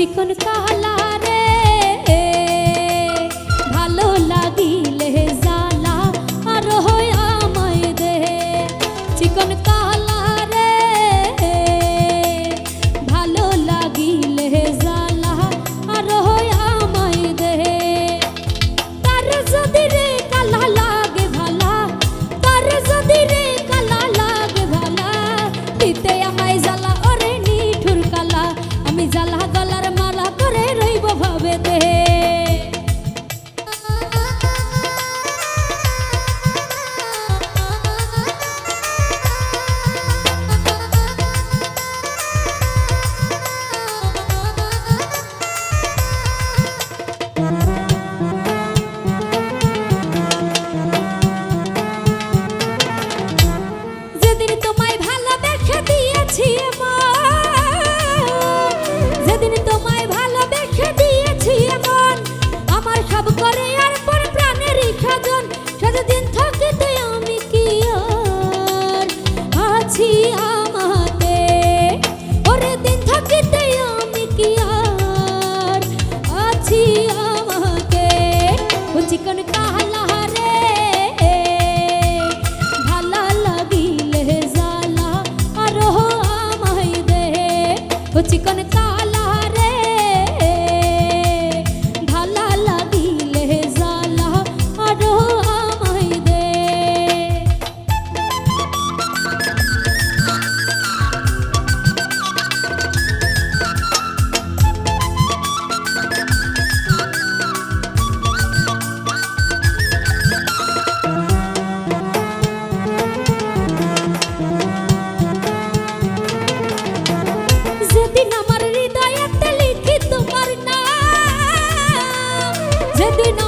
চিকন কালা চিকন কাহালা রে ভালা লাগিলে জালা আর আমায় দে ও চিকন কাহালা जदिन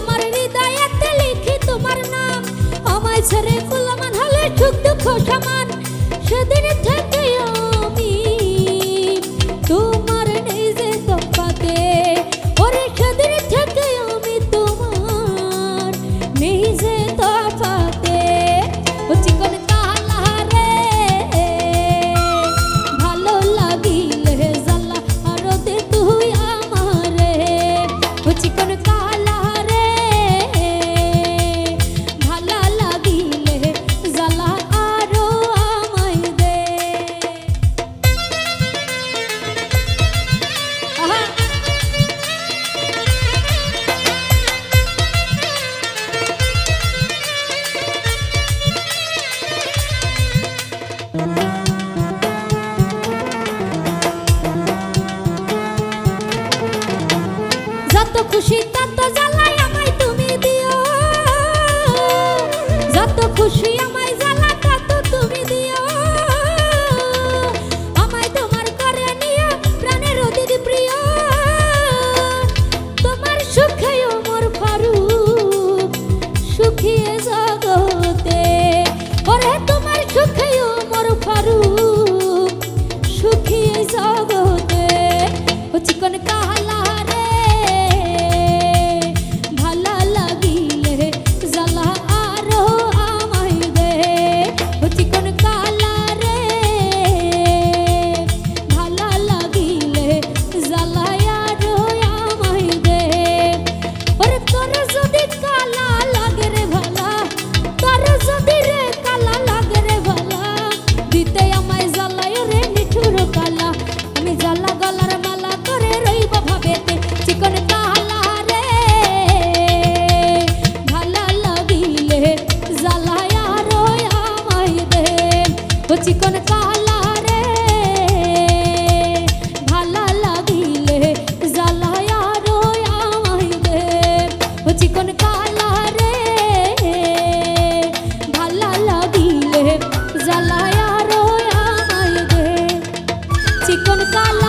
যত খুশি তত জ্বালা চিকন কালা ভালা লাগিলে জ্বালায় আরও ও চিকন কালা ভালা লাগিলে জ্বালায় আরও চিকন কালা